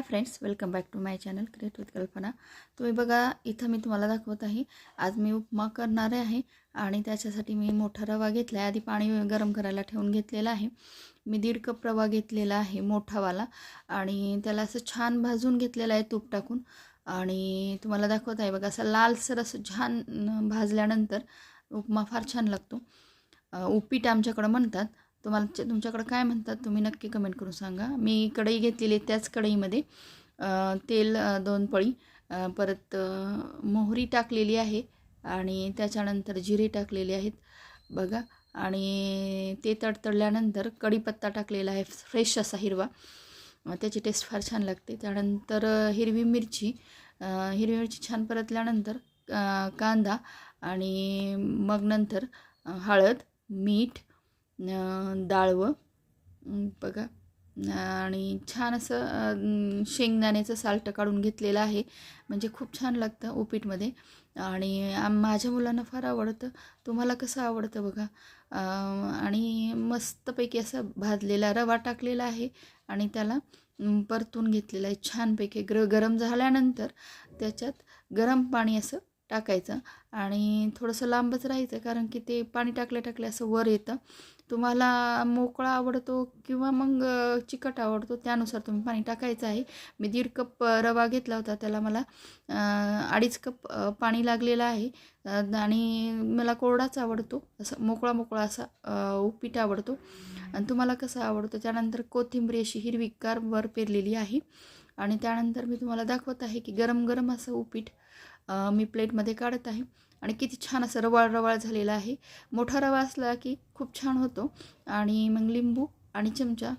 Hi friends welcome back to my channel create with Kalpana. तुम्ही बघा इथं मी तुम्हाला दाखवत आहे. आज मी उपमा करणार आहे आणि त्याच्यासाठी मी मोठा रवा घेतला आहे आधी पाणी गरम करायला ठेवून घेतलेला आहे. मी दीड कप रवा घेतलेला आहे मोठावाला आणि त्याला असं छान भाजून घेतलेलं आहे तूप टाकून. आणि तुम्हाला दाखवत आहे बघा असं लालसर असं छान भाजल्यानंतर उपमा फार छान लागतो. उपीट आमच्याकडं म्हणतात. तुम्हाला तुमच्याकडं काय म्हणतात तुम्ही नक्की कमेंट करून सांगा. मी कढई घेतलेली आहे त्याच कढईमध्ये तेल दोन पळी परत मोहरी टाकलेली आहे आणि त्याच्यानंतर जिरे टाकलेले आहेत बघा. आणि ते तडतडल्यानंतर कढीपत्ता टाकलेला आहे फ्रेश असा हिरवा. त्याची टेस्ट फार छान लागते. त्यानंतर हिरवी मिरची हिरवी मिरची छान परतल्यानंतर कांदा आणि मग नंतर हळद मीठ अं, डाळवं बघा. आणि छान असं शेंगदाण्याचं साल्ट काढून घेतलेलं आहे. म्हणजे खूप छान लागतं उपीटमध्ये आणि माझ्या मुलांना फार आवडतं. तुम्हाला कसं आवडतं बघा? आणि मस्तपैकी असं भाजलेला रवा टाकलेला आहे आणि त्याला परतून घेतलेला आहे. छानपैकी ग्र गरम झाल्यानंतर त्याच्यात गरम पाणी असं टाकायचं आणि थोडंसं लांबच राहायचं कारण की ते पाणी टाकल्या टाकल्या असं वर येतं. तुम्हाला मोकळा आवडतो किंवा मग चिकट आवडतो त्यानुसार तुम्ही पाणी टाकायचं आहे. मी दीड कप रवा घेतला होता त्याला मला अडीच कप पाणी लागलेलं आहे. आणि मला कोरडाच आवडतो असं मोकळा मोकळा असा उपीट आवडतो. आणि तुम्हाला कसं आवडतं त्यानंतर कोथिंबरी अशी हिरवीगार वर पेरलेली आहे. आणि त्यानंतर मी तुम्हाला दाखवत आहे की गरम गरम असं उपीट मी प्लेटमध्ये काढत आहे. आणि किती छान असं रवाळ रवाळ झालेला आहे. मोठा रवा असला की खूप छान होतो. आणि मग लिंबू आणि चमचा